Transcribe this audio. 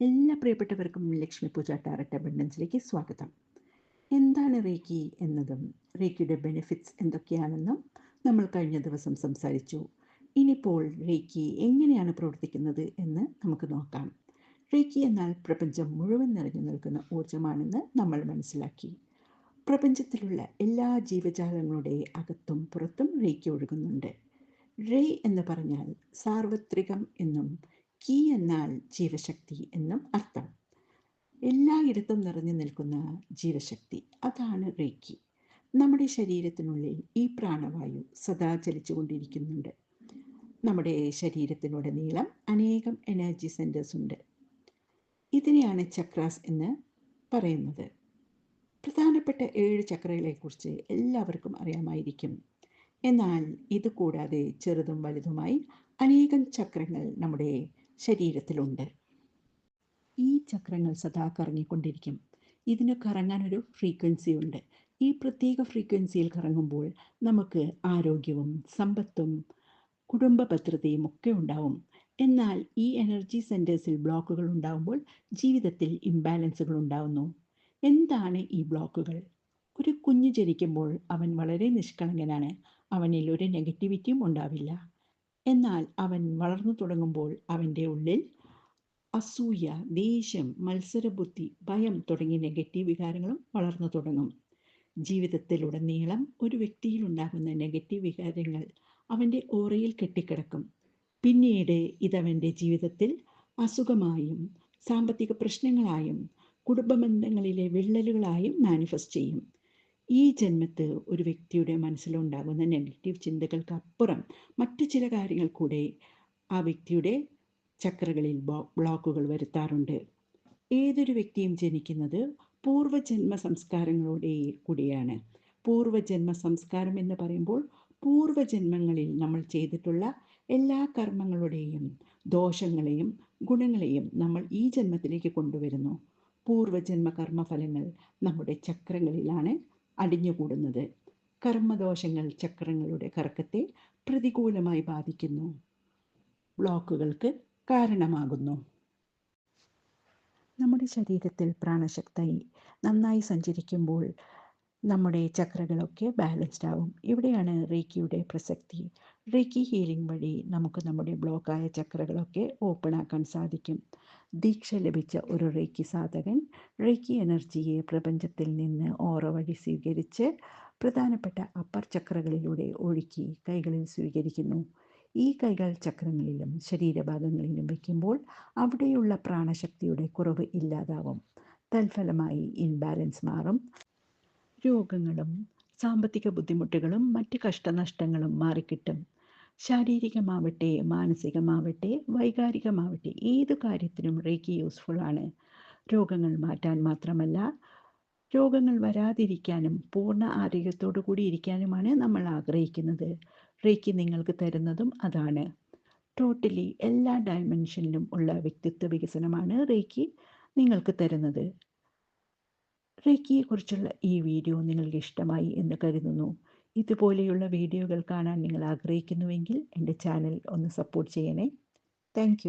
എല്ലാ പ്രിയപ്പെട്ടവർക്കും ലക്ഷ്മി പൂജ ടാരറ്റ് അബണ്ടൻസിലേക്ക് സ്വാഗതം. എന്താണ് റേക്കി എന്നതും റേക്കിയുടെ ബെനിഫിറ്റ്സ് എന്തൊക്കെയാണെന്നും നമ്മൾ കഴിഞ്ഞ ദിവസം സംസാരിച്ചു. ഇനിയിപ്പോൾ റേക്കി എങ്ങനെയാണ് പ്രവർത്തിക്കുന്നത് എന്ന് നമുക്ക് നോക്കാം. റേക്കി എന്നാൽ പ്രപഞ്ചം മുഴുവൻ നിറഞ്ഞു നിൽക്കുന്ന ഊർജമാണെന്ന് നമ്മൾ മനസ്സിലാക്കി. പ്രപഞ്ചത്തിലുള്ള എല്ലാ ജീവജാലങ്ങളുടെ അകത്തും പുറത്തും റേക്കി ഒഴുകുന്നുണ്ട്. റേ എന്ന് പറഞ്ഞാൽ സാർവത്രികം എന്നും കീ എന്നാൽ ജീവശക്തി എന്നും അർത്ഥം. എല്ലായിടത്തും നിറഞ്ഞു നിൽക്കുന്ന ജീവശക്തി അതാണ് റേക്കി നമ്മുടെ ശരീരത്തിനുള്ളിൽ ഈ പ്രാണവായു സദാ ചലിച്ചുകൊണ്ടിരിക്കുന്നുണ്ട് നമ്മുടെ ശരീരത്തിനുടനീളം അനേകം എനർജി സെന്റേഴ്സ് ഉണ്ട്. ഇതിനെയാണ് ചക്രാസ് എന്ന് പറയുന്നത്. പ്രധാനപ്പെട്ട ഏഴ് ചക്രകളെക്കുറിച്ച് എല്ലാവർക്കും അറിയാമായിരിക്കും. എന്നാൽ ഇത് കൂടാതെ ചെറുതും വലുതുമായി അനേകം ചക്രങ്ങൾ നമ്മുടെ ശരീരത്തിലുണ്ട്. ഈ ചക്രങ്ങൾ സദാ കറങ്ങിക്കൊണ്ടിരിക്കും. ഇതിന് കറങ്ങാനൊരു ഫ്രീക്വൻസി ഉണ്ട്. ഈ പ്രത്യേക ഫ്രീക്വൻസിയിൽ കറങ്ങുമ്പോൾ നമുക്ക് ആരോഗ്യവും സമ്പത്തും കുടുംബ ഭദ്രതയും ഒക്കെ ഉണ്ടാവും. എന്നാൽ ഈ എനർജി സെന്റേഴ്സിൽ ബ്ലോക്കുകൾ ഉണ്ടാകുമ്പോൾ ജീവിതത്തിൽ ഇംബാലൻസുകൾ ഉണ്ടാവുന്നു. എന്താണ് ഈ ബ്ലോക്കുകൾ ഒരു കുഞ്ഞു ജനിക്കുമ്പോൾ അവൻ വളരെ നിഷ്കളങ്കനാണ്. അവനിൽ ഒരു നെഗറ്റിവിറ്റിയും ഉണ്ടാവില്ല. എന്നാൽ അവൻ വളർന്നു തുടങ്ങുമ്പോൾ അവന്റെ ഉള്ളിൽ അസൂയ ദേഷ്യം മത്സരബുദ്ധി ഭയം തുടങ്ങിയ നെഗറ്റീവ് വികാരങ്ങളും വളർന്നു തുടങ്ങും. ജീവിതത്തിലുടനീളം ഒരു വ്യക്തിയിൽ ഉണ്ടാകുന്ന നെഗറ്റീവ് വികാരങ്ങൾ അവന്റെ ഓറയിൽ കെട്ടിക്കിടക്കും. പിന്നീട് ഇതവന്റെ ജീവിതത്തിൽ അസുഖമായും സാമ്പത്തിക പ്രശ്നങ്ങളായും കുടുംബ ബന്ധങ്ങളിലെ വിള്ളലുകളായും മാനിഫെസ്റ്റ് ചെയ്യും. ഈ ജന്മത്ത് ഒരു വ്യക്തിയുടെ മനസ്സിലുണ്ടാകുന്ന നെഗറ്റീവ് ചിന്തകൾക്ക് അപ്പുറം മറ്റു ചില കാര്യങ്ങൾ കൂടെ ആ വ്യക്തിയുടെ ചക്രകളിൽ ബ്ലോക്കുകൾ വരുത്താറുണ്ട്. ഏതൊരു വ്യക്തിയും ജനിക്കുന്നത് പൂർവജന്മ സംസ്കാരങ്ങളോടെ കൂടിയാണ്. പൂർവജന്മ സംസ്കാരം എന്ന് പറയുമ്പോൾ പൂർവജന്മങ്ങളിൽ നമ്മൾ ചെയ്തിട്ടുള്ള എല്ലാ കർമ്മങ്ങളുടെയും ദോഷങ്ങളെയും ഗുണങ്ങളെയും നമ്മൾ ഈ ജന്മത്തിലേക്ക് കൊണ്ടുവരുന്നു. പൂർവജന്മ കർമ്മഫലങ്ങൾ നമ്മുടെ ചക്രങ്ങളിലാണ് അടിഞ്ഞുകൂടുന്നത്. കർമ്മദോഷങ്ങൾ ചക്രങ്ങളുടെ കറക്കത്തെ പ്രതികൂലമായി ബാധിക്കുന്നു. ബ്ലോക്കുകൾക്ക് കാരണമാകുന്നു. നമ്മുടെ ശരീരത്തിൽ പ്രാണശക്തി നന്നായി സഞ്ചരിക്കുമ്പോൾ നമ്മുടെ ചക്രകളൊക്കെ ബാലൻസ്ഡ് ആവും. ഇവിടെയാണ് റേക്കിയുടെ പ്രസക്തി. റീക്കി ഹീലിംഗ് വഴി നമുക്ക് നമ്മുടെ ബ്ലോക്കായ ചക്രകളൊക്കെ ഓപ്പൺ ആക്കാൻ സാധിക്കും. ദീക്ഷ ലഭിച്ച ഒരു റേക്കി സാധകൻ റേക്കി എനർജിയെ പ്രപഞ്ചത്തിൽ നിന്ന് ഓറ വഴി സ്വീകരിച്ച് പ്രധാനപ്പെട്ട അപ്പർ ചക്രകളിലൂടെ ഒഴുക്കി കൈകളിൽ സ്വീകരിക്കുന്നു. ഈ കൈകൾ ചക്രങ്ങളിലും ശരീരഭാഗങ്ങളിലും വയ്ക്കുമ്പോൾ അവിടെയുള്ള പ്രാണശക്തിയുടെ കുറവ് ഇല്ലാതാവും. തൽഫലമായി ഇൻബാലൻസ് മാറും. രോഗങ്ങളും സാമ്പത്തിക ബുദ്ധിമുട്ടുകളും മറ്റ് കഷ്ടനഷ്ടങ്ങളും മാറിക്കിട്ടും. ശാരീരികമാവട്ടെ മാനസികമാവട്ടെ വൈകാരികമാവട്ടെ ഏത് കാര്യത്തിനും റേക്കി യൂസ്ഫുൾ ആണ്. രോഗങ്ങൾ മാറ്റാൻ മാത്രമല്ല രോഗങ്ങൾ വരാതിരിക്കാനും പൂർണ ആരോഗ്യത്തോടു കൂടി ഇരിക്കാനുമാണ് നമ്മൾ ആഗ്രഹിക്കുന്നത്. റേക്കി നിങ്ങൾക്ക് തരുന്നതും അതാണ്. ടോട്ടലി എല്ലാ ഡയമെൻഷനിലും ഉള്ള വ്യക്തിത്വ വികസനമാണ് റേക്കി നിങ്ങൾക്ക് തരുന്നത്. റേക്കിയെക്കുറിച്ചുള്ള ഈ വീഡിയോ നിങ്ങൾക്ക് ഇഷ്ടമായി എന്ന് കരുതുന്നു. ഇതുപോലെയുള്ള വീഡിയോകൾ കാണാൻ നിങ്ങൾ ആഗ്രഹിക്കുന്നുവെങ്കിൽ എന്റെ ചാനൽ ഒന്ന് സപ്പോർട്ട് ചെയ്യണേ. താങ്ക്